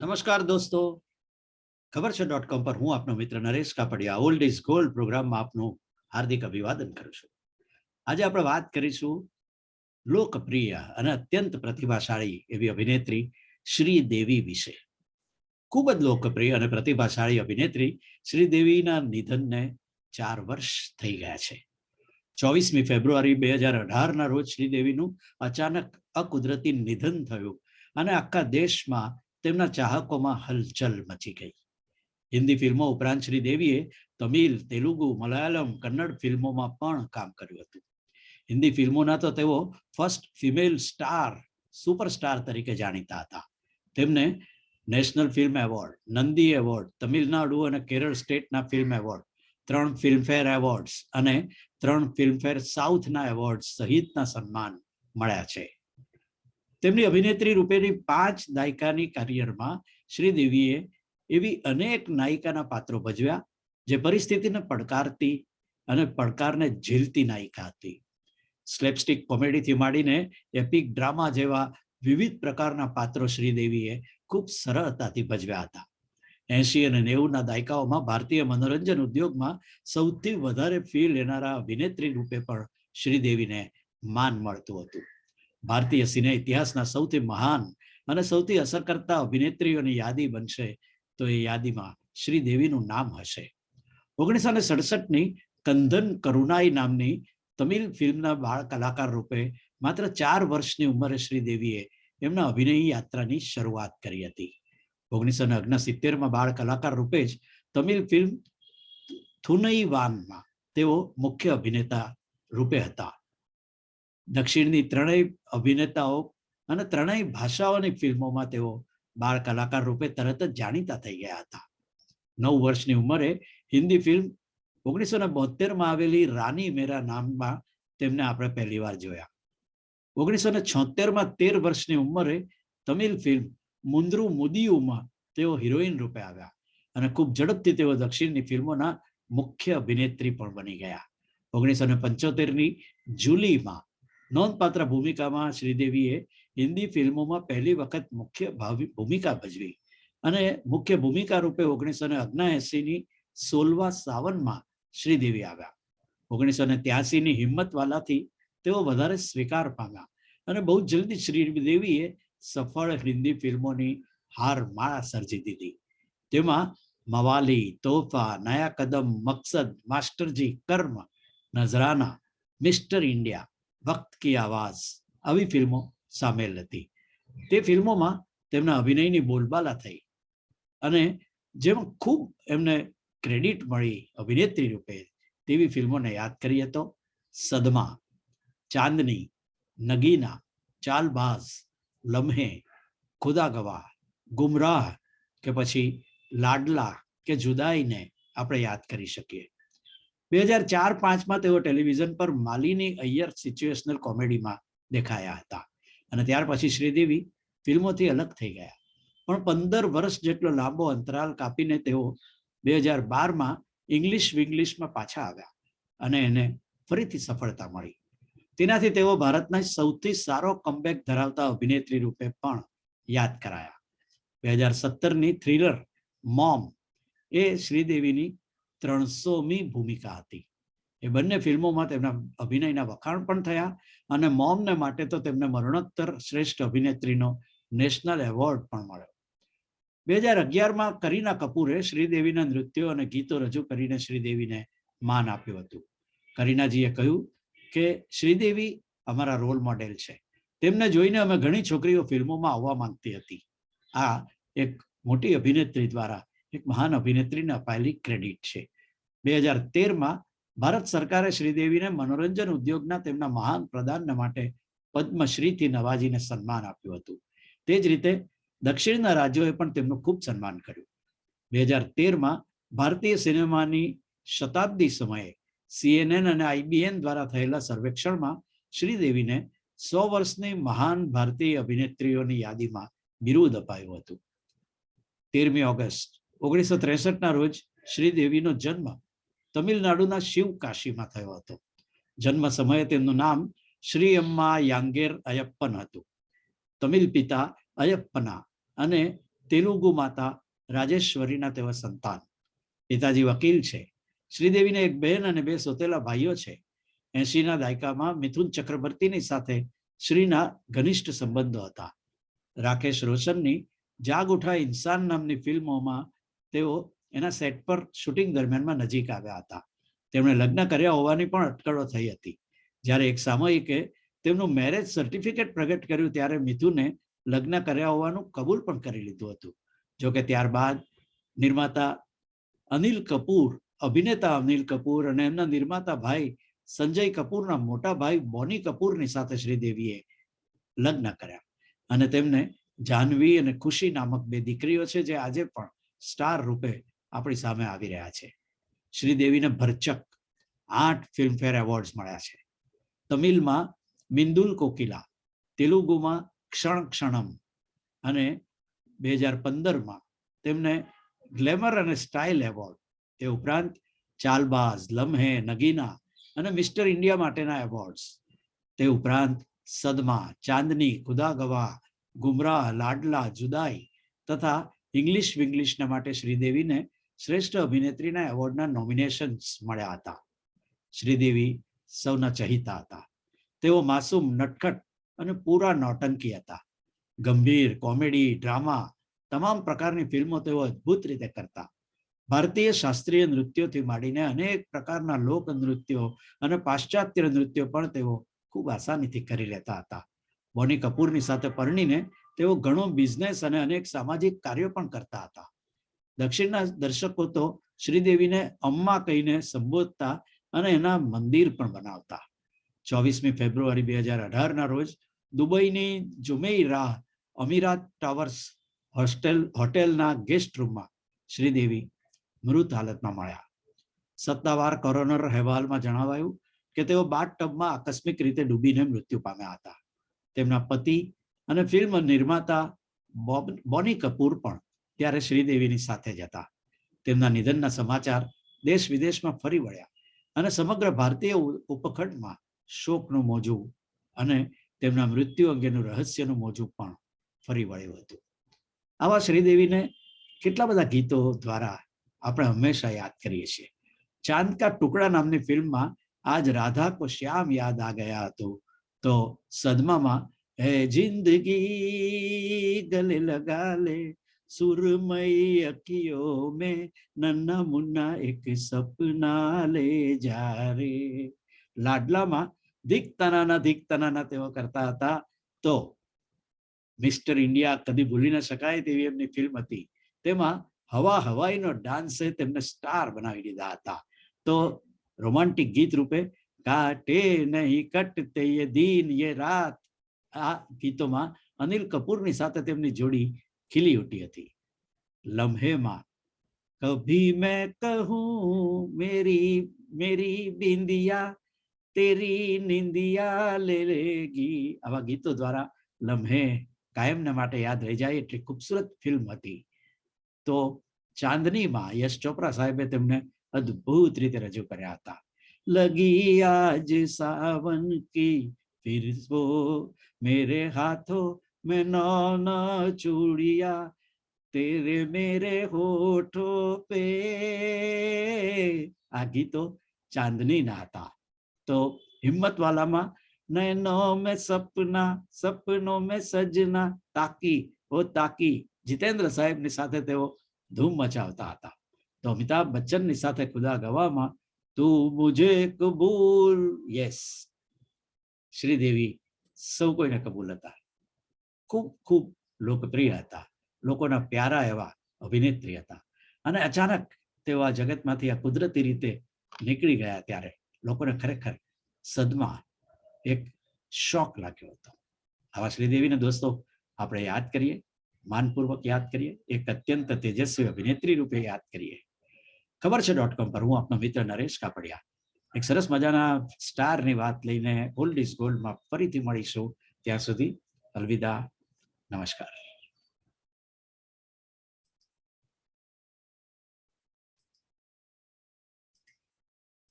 નમસ્કાર દોસ્તો. ખબર છે ડોટ કોમ પર હું આપનો મિત્ર Naresh Kapadia old is gold પ્રોગ્રામમાં આપનું હાર્દિક અભિવાદન કરું છું. આજે આપણે વાત કરીશું લોકપ્રિય અને અત્યંત પ્રતિભાશાળી એવી અભિનેત્રી શ્રી દેવી વિશે. ખૂબ જ લોકપ્રિય અને પ્રતિભાશાળી અભિનેત્રી શ્રી દેવીના નિધનને ચાર વર્ષ થઈ ગયા છે. ચોવીસમી ફેબ્રુઆરી બે હજાર અઢારના રોજ શ્રીદેવીનું અચાનક અકુદરતી નિધન થયું અને આખા દેશમાં તેમના ચાહકોમાં હલચલ મચી ગઈ. હિન્દી ફિલ્મો ઉપરાંત શ્રી દેવીએ તમિલ, તેલુગુ, મલયાલમ, કન્નડ ફિલ્મોમાં પણ કામ કર્યું હતું. હિન્દી ફિલ્મોના તો તેઓ ફર્સ્ટ ફિમેલ સ્ટાર સુપરસ્ટાર તરીકે જાણીતા હતા. તેમને national film award, Nandi award, Tamil Nadu અને કેરળ સ્ટેટના ફિલ્મ એવોર્ડ, ત્રણ ફિલ્મફેર એવોર્ડ્સ અને ત્રણ ફિલ્મફેર સાઉથના એવોર્ડ સહિતના સન્માન મળ્યા છે. તેમની અભિનેત્રી રૂપેની પાંચ દાયકાની કરિયરમાં શ્રીદેવીએ એવી અનેક નાયિકાના પાત્રો ભજવ્યા, જે પરિસ્થિતિને પડકારતી અને પડકારને ઝીલતી નાયિકા હતી. સ્લેપસ્ટિક કોમેડીથી માંડીને એપિક ડ્રામા જેવા વિવિધ પ્રકારના પાત્રો શ્રીદેવીએ ખૂબ સરળતાથી ભજવ્યા હતા. એસી અને નેવુંના દાયકાઓમાં ભારતીય મનોરંજન ઉદ્યોગમાં સૌથી વધારે ફી લેનારા અભિનેત્રી રૂપે પણ શ્રીદેવીને માન મળતું હતું. ભારતીય સિને ઇતિહાસના સૌથી મહાન અને સૌથી અસરકર્તા અભિનેત્રીઓની યાદી બનશે, તો એ યાદીમાં શ્રીદેવીનું નામ હશે. ઓગણીસો ને સડસઠની કંદન કરુણાઈ નામની તમિલ ફિલ્મના બાળ કલાકાર રૂપે માત્ર ચાર વર્ષની ઉંમરે શ્રીદેવીએ એમના અભિનય યાત્રાની શરૂઆત કરી હતી. ઓગણીસો ને ઓગણસિત્તેરમાં બાળ કલાકાર રૂપે જ તમિલ ફિલ્મ થુનઈ વાનમાં તેઓ મુખ્ય અભિનેતા રૂપે હતા. દક્ષિણની ત્રણેય અભિનેતાઓ અને ત્રણેય ભાષાઓની ફિલ્મોમાં તેઓ બાળ કલાકાર રૂપે તરત જ જાણીતા થઈ ગયા હતા. નવ વર્ષની ઉંમરે હિન્દી ફિલ્મ ઓગણીસો ને બોતેરમાં આવેલી રાની મેરા નામમાં તેમને આપણે પહેલી વાર જોયા. ઓગણીસો ને છોતેરમાં તેર વર્ષની ઉંમરે તમિલ ફિલ્મ મુંદ્રુ મુદીયુમાં તેઓ હિરોઈન રૂપે આવ્યા અને ખૂબ ઝડપથી તેઓ દક્ષિણની ફિલ્મોના મુખ્ય અભિનેત્રી પણ બની ગયા. ઓગણીસો ને પંચોતેરની જુલીમાં નોંધપાત્ર ભૂમિકામાં શ્રીદેવીએ હિન્દી ફિલ્મોમાં પહેલી વખત મુખ્ય ભૂમિકા ભજવી અને મુખ્ય ભૂમિકા રૂપે ઓગણીસો ને ઓગણએસીની સોલવા સાવનમાં શ્રીદેવી આવ્યા. ઓગણીસો ને ત્યાસીની હિંમતવાલાથી તેઓ વધારે સ્વીકાર પામ્યા અને બહુ જલ્દી શ્રીદેવીએ સફળ હિન્દી ફિલ્મોની હાર માળા સર્જી દીધી. તેમાં મવાલી તોફા નયા કદમ, મકસદ, માસ્ટરજી, કર્મ, નજરાના, મિસ્ટર ઇન્ડિયા વક્ત કી આવાઝ આવી ફિલ્મો સામેલ હતી. તે ફિલ્મોમાં તેમના અભિનયની બોલબાલા થઈ અને જેમાં ખૂબ એમને ક્રેડિટ મળી અભિનેત્રી રૂપે તેવી ફિલ્મોને યાદ કરીએ તો સદમા, ચાંદની, નગીના, ચાલબાઝ, લમ્હે ખુદા ગવાહ ગુમરાહ કે પછી લાડલા કે જુદાઈને આપણે યાદ કરી શકીએ. બે હજાર ચાર પાંચમાં તેઓ ટેલિવિઝન પર માલિની અય્યર સિચ્યુએશનલ કોમેડીમાં દેખાયા હતા. અને ત્યાર પછી શ્રીદેવી ફિલ્મોથી અલગ થઈ ગયા. પણ પંદર વર્ષ જેટલો લાંબો અંતરાલ કાપીને તેઓ બે હજાર બારમાં ઇંગ્લિશ વિંગ્લિશમાં પાછા આવ્યા અને એને ફરીથી સફળતા મળી. તેનાથી તેઓ ભારતના સૌથી સારો કમબેક ધરાવતા અભિનેત્રી રૂપે પણ યાદ કરાયા. બે હજાર સત્તરની થ્રિલર મોમ એ શ્રીદેવીની ત્રણસોમી ભૂમિકા હતી. એ બંને ફિલ્મોમાં તેમના અભિનયના વખાણ પણ થયા અને મોમને માટે તો તેમને મરણોત્તર શ્રેષ્ઠ અભિનેત્રીનો નેશનલ એવોર્ડ પણ મળ્યો. બે હજાર અગિયારમાં કરીના કપૂરે શ્રીદેવીના નૃત્યો અને ગીતો રજૂ કરીને શ્રીદેવીને માન આપ્યું હતું. કરીનાજીએ કહ્યું કે, શ્રીદેવી અમારા રોલ મોડેલ છે. તેમને જોઈને અમે ઘણી છોકરીઓ ફિલ્મોમાં આવવા માંગતી હતી. આ એક મોટી અભિનેત્રી દ્વારા એક મહાન અભિનેત્રીને અપાયેલી ક્રેડિટ છે. બે હજાર તેરમાં ભારત સરકારે શ્રીદેવીને મનોરંજન ઉદ્યોગના તેમના મહાન પ્રદાન માટે પદ્મશ્રીથી નવાજીને સન્માન આપ્યું હતું. તે જ રીતે દક્ષિણના રાજ્યોએ પણ તેમનું ખૂબ સન્માન કર્યું. બે હજાર તેરમાં ભારતીય સિનેમાની શતાબ્દી સમયે સીએનએન અને આઈબીએન દ્વારા થયેલા સર્વેક્ષણમાં શ્રીદેવીને સો વર્ષની મહાન ભારતીય અભિનેત્રીઓની યાદીમાં બિરુદ અપાયું હતું. તેરમી ઓગસ્ટ, ઓગણીસો ત્રેસઠના રોજ શ્રીદેવીનો જન્મ તમિલનાડુના શિવ કાશીમાં થયો હતો. જન્મ સમયે તેમનું નામ શ્રી અમ્મા યાંગેર અયપ્પન હતું. તમિલ પિતા અયપ્પના અને તેલુગુ માતા રાજેશ્વરીના તેઓ સંતાન. પિતાજી વકીલ છે. શ્રીદેવીને એક બહેન અને બે સોતેલા ભાઈઓ છે. એસીના દાયકામાં મિથુન ચક્રવર્તીની સાથે શ્રીના ઘનિષ્ઠ સંબંધો હતા. રાકેશ રોશનની જાગ ઉઠા ઇન્સાન નામની ફિલ્મોમાં તેઓ એના સેટ પર શૂટિંગ દરમિયાનમાં નજીક આવ્યા હતા. તેમણે લગ્ન કર્યા હોવાની પણ અટકળો થઈ હતી. જ્યારે એક સામયિકે તેમનું મેરેજ સર્ટિફિકેટ પ્રગટ કર્યું ત્યારે મિથુને લગ્ન કર્યા હોવાનું કબૂલ પણ કરી લીધું હતું. જોકે ત્યારબાદ નિર્માતા અનિલ કપૂર, અભિનેતા અનિલ કપૂર અને એમના નિર્માતા ભાઈ સંજય કપૂરના મોટા ભાઈ બોની કપૂરની સાથે શ્રીદેવીએ લગ્ન કર્યા. અને તેમને જાહ્નવી અને ખુશી નામક બે દીકરીઓ છે, જે આજે પણ સ્ટાર રૂપે આપણી સામે આવી રહ્યા છે. શ્રીદેવીને ભરચક આઠ ફિલ્મફેર એવોર્ડ્સ મળ્યા છે. તમિલમાં મિંદુલ કોકિલા, તેલુગુમાં ક્ષણ ક્ષણમ અને બે હજાર પંદરમાં તેમને ગ્લેમર અને સ્ટાઇલ એવોર્ડ એ ઉપરાંત ચાલબાઝ, લમ્હે, નગીના અને મિસ્ટર ઇન્ડિયા માટેના એવોર્ડ્સ, તે ઉપરાંત સદમા, ચાંદની ખુદા ગવા ગુમરાહ, લાડલા, જુદાઈ તથા ઇંગ્લિશ વિંગ્લિશના માટે શ્રીદેવીને શ્રેષ્ઠ અભિનેત્રીના એવોર્ડના નોમિનેશન્સ મળ્યા હતા. શ્રીદેવી સૌના ચહિતા હતા. તેઓ માસૂમ નટખટ અને પૂરા નોટંકી હતા. ગંભીર કોમેડી, ડ્રામા તમામ પ્રકારની ફિલ્મો તેઓ અદ્ભુત રીતે કરતા. ભારતીય શાસ્ત્રીય નૃત્યોથી માંડીને અનેક પ્રકારના લોક નૃત્યો અને પાશ્ચાત્ય નૃત્યો પણ તેઓ ખૂબ આસાનીથી કરી લેતા હતા. બોની કપૂરની સાથે પરણીને તેઓ ઘણો બિઝનેસ અને અનેક સામાજિક કાર્યો પણ કરતા હતા. દક્ષિણના દર્શકો તો શ્રીદેવીને અમ્મા કહીને સંબોધતા અને એના મંદિર પણ બનાવતા. ચોવીસમી ફેબ્રુઆરી બે હજાર અઢારના રોજ દુબઈની Jumeirah Emirates towers hostel, હોટેલના ગેસ્ટ રૂમમાં શ્રીદેવી મૃત હાલતમાં મળ્યા. સત્તાવાર કોરોનર અહેવાલમાં જણાવાયું કે તેઓ બાથ ટબમાં આકસ્મિક રીતે ડૂબીને મૃત્યુ પામ્યા હતા. તેમના પતિ અને ફિલ્મ નિર્માતા બોની કપૂર પણ ત્યારે શ્રીદેવીની સાથે જ હતા. તેમના નિધનના સમાચાર દેશ વિદેશમાં ફરી વળ્યા અને સમગ્ર ભારતીય ઉપખંડમાં શોકનું મોજું અને તેમના મૃત્યુ અંગેનું રહસ્યનું મોજું પણ ફરી વળ્યું હતું. આવા શ્રીદેવીને કેટલા બધા ગીતો દ્વારા આપણે હંમેશા યાદ કરીએ છીએ. ચાંદ કા ટુકડા નામની ફિલ્મમાં આજ રાધા કો શ્યામ યાદ આ ગયા હતું. તો સદમામાં, હે જિંદગી ગલે લગા લે કદી ભૂલી ન શકાય તેવી એમની ફિલ્મ હતી. તેમાં હવા હવાઈનો ડાન્સે તેમને સ્ટાર બનાવી દીધા હતા. તો રોમાન્ટિક ગીત રૂપે કાટે નહીં કટતે યે દિન રાત આ ગીતોમાં અનિલ કપૂરની સાથે તેમની જોડી ખીલી ઉઠી હતી લમ્હેમાં કભી મેં કહું, મેરી મેરી બિંદિયા, તેરી નિંદિયા લે લેગી. આવા ગીતો દ્વારા લમ્હે કાયમને માટે યાદ રહી જાય એટલી ખૂબસૂરત ફિલ્મ હતી. તો ચાંદનીમાં યશ ચોપરા સાહેબે તેમને અદ્ભુત રીતે રજૂ કર્યા હતા. લગી આજ સાવન કી, ફિર મેરે હાથો मैं नाना चूड़िया, तेरे मेरे होठो पे। आगे तो चांदनी नहाता। तो हिम्मत वाला माँ नैनों में सपना, सपनों में सजना। ताकि वो ताकि, जितेंद्र साहेब थे, वो धूम मचाता आता तो अमिताभ बच्चन निशाते खुदा गवा माँ, तू मुझे कबूल। यस, श्रीदेवी सब कोई ने कबूल लता है। ખૂબ ખૂબ લોકપ્રિય હતા. લોકોના પ્યારા એવા અભિનેત્રી હતા. અને અચાનક તેઓ આ જગતમાંથી આ કુદરતી રીતે નીકળી ગયા ત્યારે લોકોને ખરેખર સદમાં એક શોક લાગ્યો હતો. આવા શ્રીદેવીને દોસ્તો આપણે યાદ કરીએ, માનપૂર્વક યાદ કરીએ, એક અત્યંત તેજસ્વી અભિનેત્રી રૂપે યાદ કરીએ. ખબર છે ડોટ કોમ પર હું આપનો મિત્ર નરેશ કાપડિયા. એક સરસ મજાના સ્ટારની વાત લઈને ઓલ્ડ ઇઝ ગોલ્ડમાં ફરીથી મળીશું. ત્યાં સુધી અલવિદા. નમસ્કાર.